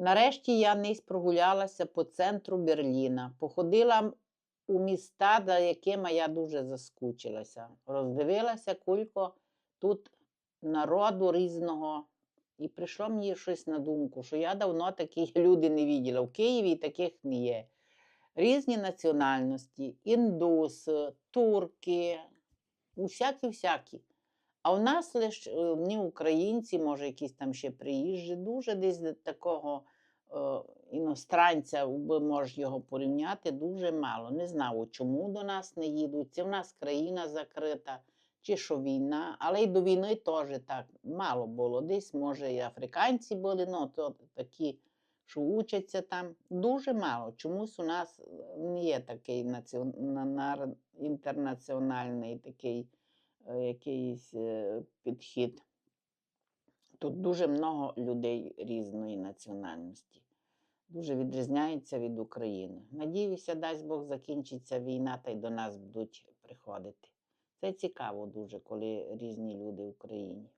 Нарешті я нись прогулялася по центру Берліна, походила у міста, за якими я дуже заскучилася. Роздивилася кулько тут народу різного. І прийшло мені щось на думку, що я давно такі люди не бачила. В Києві таких не є. Різні національності, індуси, турки, усякі-всякі. А у нас лише не українці, може, якісь там ще приїжджі, дуже десь такого е, іностранця, ви можеш його порівняти, дуже мало. Не знаю, чому до нас не їдуть. Це в нас країна закрита, чи що війна, але й до війни теж так мало було. Десь, може, і африканці були, ну, то такі, що учаться там. Дуже мало. Чомусь у нас не є такий націон... інтернаціональний такий е, якийсь е, підхід. Тут дуже много людей різної національності. Дуже відрізняються від України. Надіюся, дасть Бог закінчиться війна, та й до нас будуть приходити. Це цікаво дуже, коли різні люди в Україні.